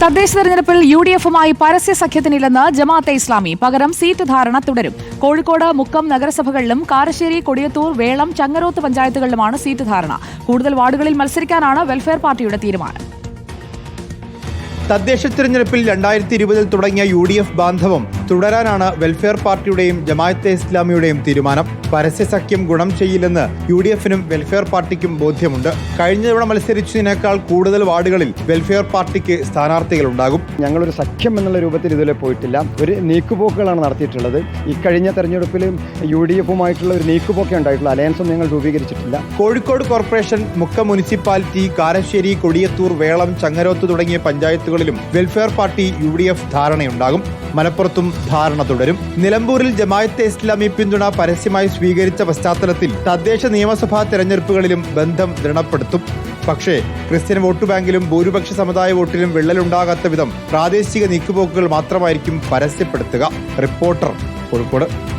തദ്ദേശ തെരഞ്ഞെടുപ്പിൽ U D എഫുമായി പരസ്യ സഖ്യത്തിനില്ലെന്ന് ജമാഅത്തെ ഇസ്ലാമി. പകരം സീറ്റ് ധാരണ തുടരും. കോഴിക്കോട് മുക്കം നഗരസഭകളിലും കാരശ്ശേരി കൊടിയത്തൂർ വേളം ചങ്ങരോത്ത് പഞ്ചായത്തുകളിലുമാണ് സീറ്റ് ധാരണ. കൂടുതൽ വാർഡുകളിൽ മത്സരിക്കാനാണ് വെൽഫെയർ പാർട്ടിയുടെ തീരുമാനം. തദ്ദേശ തിരഞ്ഞെടുപ്പിൽ രണ്ടായിരത്തി ഇരുപതിൽ തുടങ്ങിയ യു ഡി എഫ് ബാന്ധവം തുടരാനാണ് വെൽഫെയർ പാർട്ടിയുടെയും ജമായത്തെ ഇസ്ലാമിയുടെയും തീരുമാനം. പരസ്യ സഖ്യം ഗുണം ചെയ്യില്ലെന്ന് യു ഡി എഫിനും വെൽഫെയർ പാർട്ടിക്കും ബോധ്യമുണ്ട്. കഴിഞ്ഞ തവണ മത്സരിച്ചതിനേക്കാൾ കൂടുതൽ വാർഡുകളിൽ വെൽഫെയർ പാർട്ടിക്ക് സ്ഥാനാർത്ഥികളുണ്ടാകും. ഞങ്ങളൊരു സഖ്യം എന്നുള്ള രൂപത്തിൽ ഇതുവരെ പോയിട്ടില്ല. ഒരു നീക്കുപോക്കുകളാണ് നടത്തിയിട്ടുള്ളത്. ഇക്കഴിഞ്ഞ തെരഞ്ഞെടുപ്പിൽ യു ഡി എഫുമായിട്ടുള്ള ഒരു നീക്കുപോക്കെ ഉണ്ടായിട്ടുള്ള. അലയൻസും ഞങ്ങൾ രൂപീകരിച്ചിട്ടില്ല. കോഴിക്കോട് കോർപ്പറേഷൻ മുക്ക മുനിസിപ്പാലിറ്റി കാരശ്ശേരി കൊടിയത്തൂർ വേളം ചങ്ങരോത്ത് തുടങ്ങിയ പഞ്ചായത്തുകളിലും welfare party U D F ധാരണയുണ്ടാകും. മലപ്പുറത്തും ധാരണ തുടരും. നിലമ്പൂരിൽ ജമായത്തെ ഇസ്ലാമി പിന്തുണ പരസ്യമായി സ്വീകരിച്ച പശ്ചാത്തലത്തിൽ തദ്ദേശ നിയമസഭാ തെരഞ്ഞെടുപ്പുകളിലും ബന്ധം ദൃഢപ്പെടുത്തും. പക്ഷേ ക്രിസ്ത്യൻ വോട്ട് ബാങ്കിലും ഭൂരിപക്ഷ സമുദായ വോട്ടിലും വിള്ളലുണ്ടാകാത്ത വിധം പ്രാദേശിക നീക്കുപോക്കുകൾ മാത്രമായിരിക്കും പരസ്യപ്പെടുത്തുക. റിപ്പോർട്ടർ കോഴിക്കോട്.